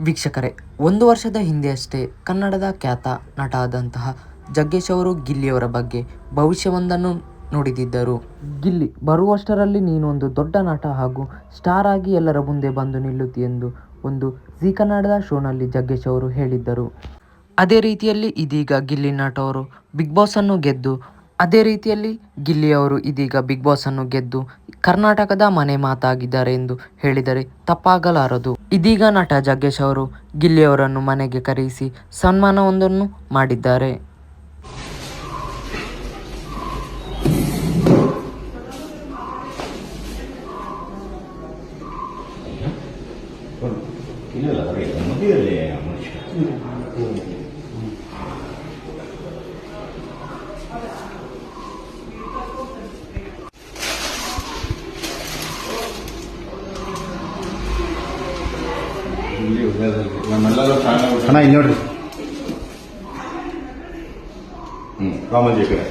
ವೀಕ್ಷಕರೇ ಒಂದು ವರ್ಷದ ಹಿಂದೆಯಷ್ಟೇ ಕನ್ನಡದ ಖ್ಯಾತ ನಟ ಆದಂತಹ ಜಗ್ಗೇಶ್ ಅವರು ಗಿಲ್ಲಿಯವರ ಬಗ್ಗೆ ಭವಿಷ್ಯವೊಂದನ್ನು ನುಡಿದಿದ್ದರು. ಗಿಲ್ಲಿ ಬರುವಷ್ಟರಲ್ಲಿ ನೀನೊಂದು ದೊಡ್ಡ ನಟ ಹಾಗೂ ಸ್ಟಾರ್ ಆಗಿ ಎಲ್ಲರ ಮುಂದೆ ಬಂದು ನಿಲ್ಲುತ್ತಿ ಎಂದು ಒಂದು ಜಿ ಕನ್ನಡದ ಶೋನಲ್ಲಿ ಜಗ್ಗೇಶ್ ಅವರು ಹೇಳಿದ್ದರು. ಅದೇ ರೀತಿಯಲ್ಲಿ ಇದೀಗ ಗಿಲ್ಲಿ ನಟ ಅವರು ಬಿಗ್ ಬಾಸ್ ಅನ್ನು ಗೆದ್ದು ಅದೇ ರೀತಿಯಲ್ಲಿ ಗಿಲ್ಲಿಯವರು ಇದೀಗ ಬಿಗ್ ಬಾಸ್ ಅನ್ನು ಗೆದ್ದು ಕರ್ನಾಟಕದ ಮನೆ ಮಾತಾಗಿದ್ದಾರೆ ಎಂದು ಹೇಳಿದರೆ ತಪ್ಪಾಗಲಾರದು. ಇದೀಗ ನಟ ಜಗ್ಗೇಶ್ ಅವರು ಗಿಲ್ಲಿಯವರನ್ನು ಮನೆಗೆ ಕರೆಯಿಸಿ ಸನ್ಮಾನವೊಂದನ್ನು ಮಾಡಿದ್ದಾರೆ. ಇಲ್ಲ ಇಲ್ಲಿ ಉದಯದಲ್ಲಿ. ನಮ್ಮೆಲ್ಲರೂ ಅಣ್ಣ ಇಲ್ಲಿ ನೋಡ್ರಿ. ಹ್ಞೂ ರಾಮಜಿ ಕಡೆ.